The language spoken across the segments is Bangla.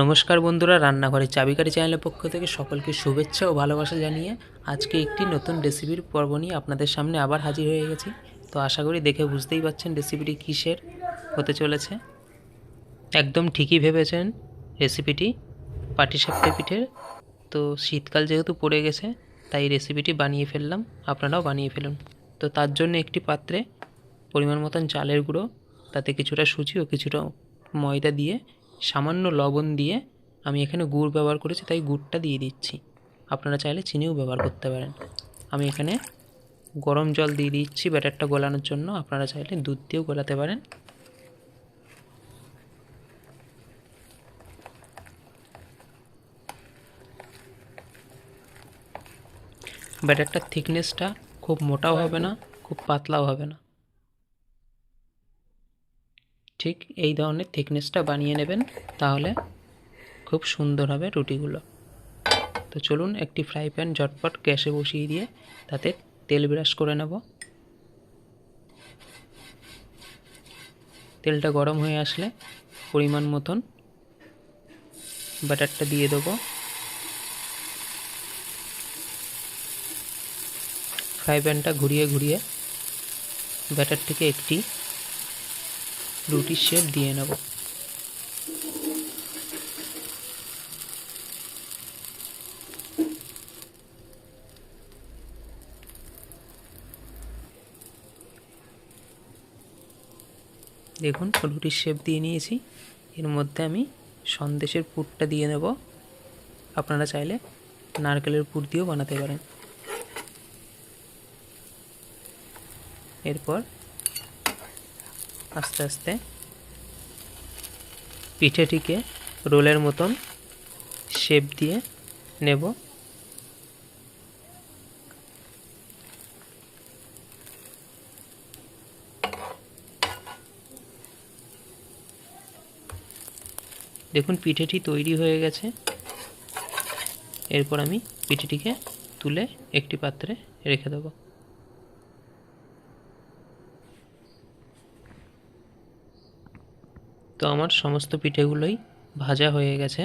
নমস্কার বন্ধুরা, রান্নাঘরের চাবিকারি চ্যানেলের পক্ষ থেকে সকলকে শুভেচ্ছা ও ভালোবাসা জানিয়ে আজকে একটি নতুন রেসিপির পর্ব নিয়ে আপনাদের সামনে আবার হাজির হয়ে গেছি। তো আশা করি দেখে বুঝতেই পাচ্ছেন রেসিপিটি কিসের, হতে চলেছে। একদম ঠিকই ভেবেছেন রেসিপিটি, পাটিসাপটা পিঠের। তো শীতকাল যেহেতু পড়ে গেছে, তাই রেসিপিটি বানিয়ে ফেললাম, আপনারাও বানিয়ে ফেলুন। তো তার জন্য একটি পাত্রে পরিমাণ মতন চালের গুঁড়ো, তাতে কিছুটা সুজি ও কিছুটা ময়দা দিয়ে সামান্য লবণ দিয়ে আমি এখানে গুড় ব্যবহার করেছি, তাই গুড়টা দিয়ে দিচ্ছি। আপনারা চাইলে চিনিও ব্যবহার করতে পারেন। আমি এখানে গরম জল দিয়ে দিচ্ছি ব্যাটারটা গলানোর জন্য। আপনারা চাইলে দুধ দিয়েও গলাতে পারেন। ব্যাটারটার থিকনেসটা খুব মোটাও হবে না, খুব পাতলাও হবে না। ঠিক এই ধরনের থিকনেসটা বানিয়ে নেবেন, তাহলে খুব সুন্দর হবে রুটিগুলো। তো চলুন একটি ফ্রাই প্যান ঝটপট গ্যাসে বসিয়ে দিয়ে তাতে তেল ব্রাশ করে নেব। তেলটা গরম হয়ে আসলে পরিমাণ মতন ব্যাটারটা দিয়ে দেবো। ফ্রাই প্যানটা ঘুরিয়ে ঘুরিয়ে ব্যাটার থেকে একটি রুটির শেপ দিয়ে নেব। দেখুন, রুটির শেপ দিয়ে নিয়েছি। এর মধ্যে আমি সন্দেশের পুরটা দিয়ে নেব। আপনারা চাইলে নারকেলের পুর দিয়েও বানাতে পারেন। এরপর আস্তে আস্তে। পিঠেটিকে রোলের মতন শেপ দিয়ে নেব। দেখুন, পিঠেটি তৈরি হয়ে গেছে। এরপর আমি পিঠেটিকে তুলে একটি পাত্রে রেখে দেবো। তো আমার সমস্ত পিঠেগুলোই ভাজা হয়ে গেছে।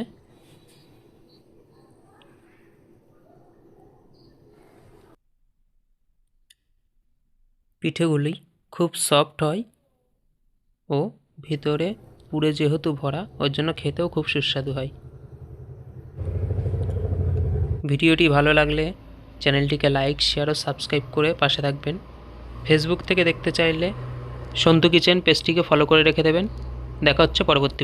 পিঠেগুলি খুব সফট হয় ও ভিতরে পুরে যেহেতু ভরা, ওর জন্য খেতেও খুব সুস্বাদু হয়। ভিডিওটি ভালো লাগলে চ্যানেলটিকে লাইক শেয়ার ও সাবস্ক্রাইব করে পাশে থাকবেন। ফেসবুক থেকে দেখতে চাইলে সন্তু কিচেন পেজটিকে ফলো করে রেখে দেবেন। দেখা হচ্ছে পরবর্তী